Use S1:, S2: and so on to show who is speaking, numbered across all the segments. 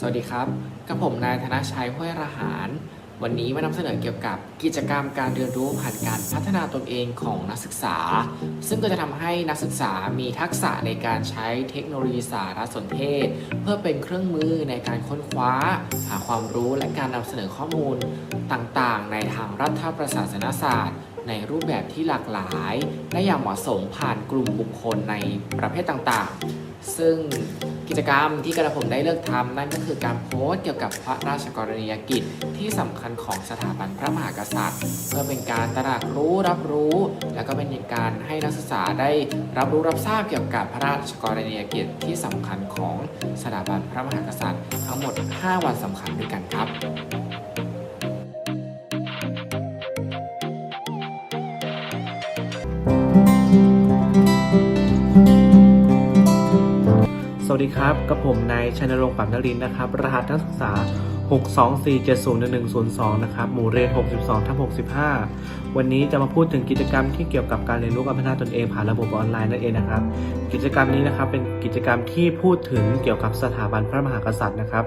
S1: สวัสดีครับกับผมนายธนชัยห้วยระหาร วันนี้มานำเสนอเกี่ยวกับกิจกรรมการเรียนรู้ผ่านการพัฒนาตนเองของนักศึกษา ซึ่งก็จะทำให้นักศึกษามีทักษะในการใช้เทคโนโลยีสารสนเทศ เพื่อเป็นเครื่องมือในการค้นคว้า หาความรู้และการนำเสนอข้อมูลต่างๆ ในทางรัฐประศาสนศาสตร์ในรูปแบบที่หลากหลาย และอย่างเหมาะสมผ่านกลุ่มบุคคลในประเภทต่างๆซึ่งกิจกรรมที่กระผมได้เลือกทำนั่นก็คือการโพสต์เกี่ยวกับพระราชกรณียกิจที่สำคัญของสถาบันพระมหากษัตริย์ เพื่อเป็นการตระหนักรู้รับรู้ แล้วก็เป็นการให้นักศึกษาได้รับรู้รับทราบเกี่ยวกับพระราชกรณียกิจที่สำคัญของสถาบันพระมหากษัตริย์ ทั้งหมด 5 วันสำคัญด้วยกันครับ
S2: วัสดีครับ กับผมนายชัยนรงค์ปัมนรินนะครับ รหัสนักศึกษา 624701102 นะครับหมู่เรียน 62ทับ65 วันนี้จะมาพูดถึงกิจกรรมที่เกี่ยวกับการเรียนรู้การพัฒนาตนเองผ่านระบบออนไลน์นั่นเองนะครับ กิจกรรมนี้นะครับเป็นกิจกรรมที่พูดถึงเกี่ยวกับสถาบันพระมหากษัตริย์นะครับ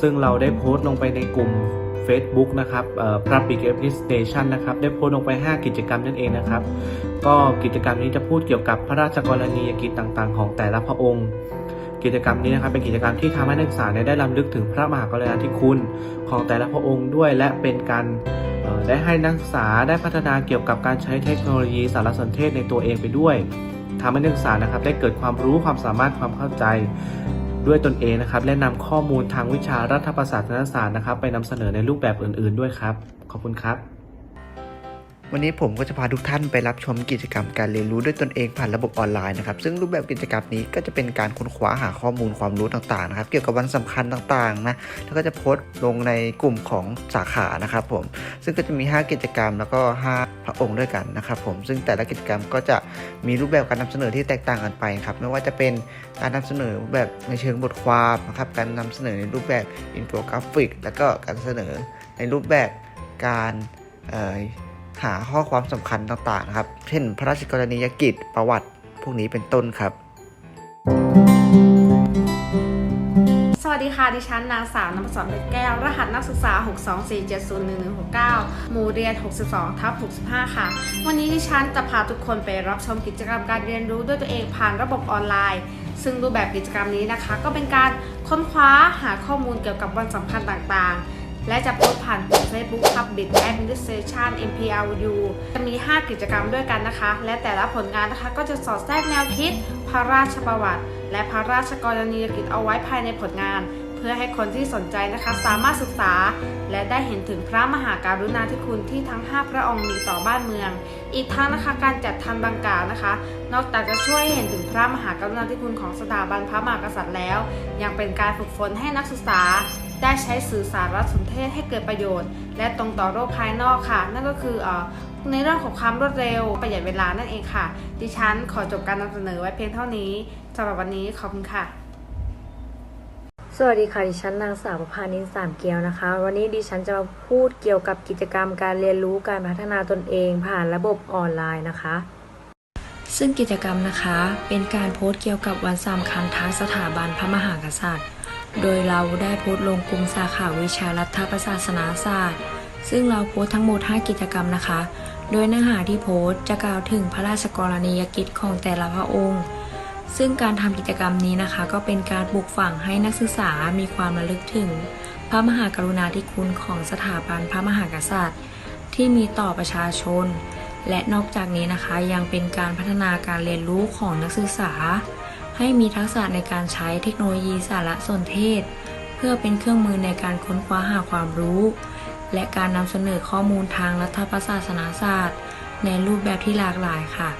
S2: ซึ่งเราได้โพสต์ลงไปในกลุ่ม Facebook นะครับเอ่อ Public Administration นะครับ ได้โพสต์ลงไป 5 กิจกรรมนั่นเองนะครับ ก็กิจกรรมนี้จะพูดเกี่ยวกับพระราชกรณียกิจต่างๆ ของแต่ละพระองค์ กิจกรรมนี้นะครับเป็นกิจกรรมที่ทำให้นักศึกษาได้รำลึกถึงพระมหากรุณาธิคุณของแต่ละพระองค์ด้วย และเป็นการได้ให้นักศึกษาได้พัฒนาเกี่ยวกับการใช้เทคโนโลยีสารสนเทศในตัวเองไปด้วยทำให้นักศึกษานะครับได้เกิดความรู้ความสามารถความเข้าใจด้วยตนเองนะครับ และนำข้อมูลทางวิชารัฐประศาสนศาสตร์นะครับ ไปนำเสนอในรูปแบบอื่น ๆ ด้วยครับ ขอบคุณครับ
S3: วันนี้ผมก็จะพาทุกท่านไปรับชมกิจกรรมการเรียนรู้ด้วยตนเองผ่านระบบออนไลน์นะครับ ซึ่งรูปแบบกิจกรรมนี้ก็จะเป็นการค้นคว้าหาข้อมูลความรู้ต่างๆนะครับเกี่ยวกับวันสำคัญต่างๆนะแล้วก็จะโพสต์ลงในกลุ่มของสาขานะครับผมซึ่งก็จะมี 5 กิจกรรมแล้วก็ 5 พระองค์ด้วยกันนะครับผมซึ่งแต่ละกิจกรรมก็จะมีรูปแบบการนำเสนอที่แตกต่างกันไปครับไม่ว่าจะเป็นการนำเสนอแบบในเชิงบทความนะครับการนำเสนอในรูปแบบอินโฟกราฟิก แล้วก็การเสนอในรูปแบบการ หาข้อความสำคัญต่างๆนะครับ เช่น พระราชกรณียกิจประวัติพวกนี้เป็นต้นครับ
S4: สวัสดีค่ะ ดิฉันนางสาวน้ำสอนเพชรแก้ว รหัสนักศึกษา 624701169 หมู่เรียน 62ทับ65 ค่ะ วันนี้ดิฉันจะพาทุกคนไปรับชมกิจกรรมการเรียนรู้ด้วยตัวเองผ่านระบบออนไลน์ซึ่งรูปแบบกิจกรรมนี้นะคะ ก็เป็นการค้นคว้าหาข้อมูลเกี่ยวกับวันสำคัญต่างๆ และจะโพสผ่านกลุ่ม Facebook Public Administration MPRU จะมี 5 กิจกรรมด้วยกันนะคะ และแต่ละผลงานนะคะก็จะสอดแทรกแนวคิด พระราชประวัติ และพระราชกรณียกิจเอาไว้ภายในผลงาน เพื่อให้คนที่สนใจนะคะสามารถศึกษา และได้เห็นถึงพระมหาการุณาธิคุณที่ทั้ง 5 พระองค์มีต่อบ้านเมือง อีกทั้งนะคะการจัดทำดังกาวนะคะ นอกจากจะช่วยให้เห็นถึงพระมหากรุณาธิคุณของสถาบันพระมหากษัตริย์แล้ว ยังเป็นการฝึกฝนให้นักศึกษา ได้ใช้สื่อสารสนเทศให้เกิดประโยชน์ และตรงต่อโลกภายนอกค่ะ นั่นก็คือเออในเรื่องของความรวดเร็วประหยัดเวลานั่นเองค่ะ ดิฉันขอจบการนำเสนอไว้เพียงเท่านี้สำหรับวันนี้ขอบคุณค่ะ
S5: สวัสดีค่ะ ดิฉันนางสาวประพานินสามเกียวนะคะ วันนี้ดิฉันจะมาพูดเกี่ยวกับกิจกรรมการเรียนรู้การพัฒนาตนเอง ผ่านระบบออนไลน์นะคะซึ่งกิจกรรมนะคะเป็นการโพสต์เกี่ยวกับวันสำคัญทางสถาบันพระมหากษัตริย์ โดยเราได้โพสต์ลงกลุ่มสาขาวิชารัฐประศาสนาศาสตร์ ซึ่งเราโพสต์ทั้งหมด 5 กิจกรรมนะคะ โดยเนื้อหาที่โพสต์จะกล่าวถึงพระราชกรณียกิจของแต่ละพระองค์ ซึ่งการทำกิจกรรมนี้นะคะ ก็เป็นการปลูกฝังให้นักศึกษามีความระลึกถึง พระมหากรุณาธิคุณของสถาบันพระมหากษัตริย์ ที่มีต่อประชาชน และนอกจากนี้นะคะยังเป็นการพัฒนาการเรียนรู้ของนักศึกษา ให้มีทักษะในการใช้เทคโนโลยีสารสนเทศ เพื่อเป็นเครื่องมือในการค้นคว้าหาความรู้ และการนำเสนอข้อมูลทางรัฐประศาสนาศาสตร์ ในรูปแบบที่หลากหลายค่ะ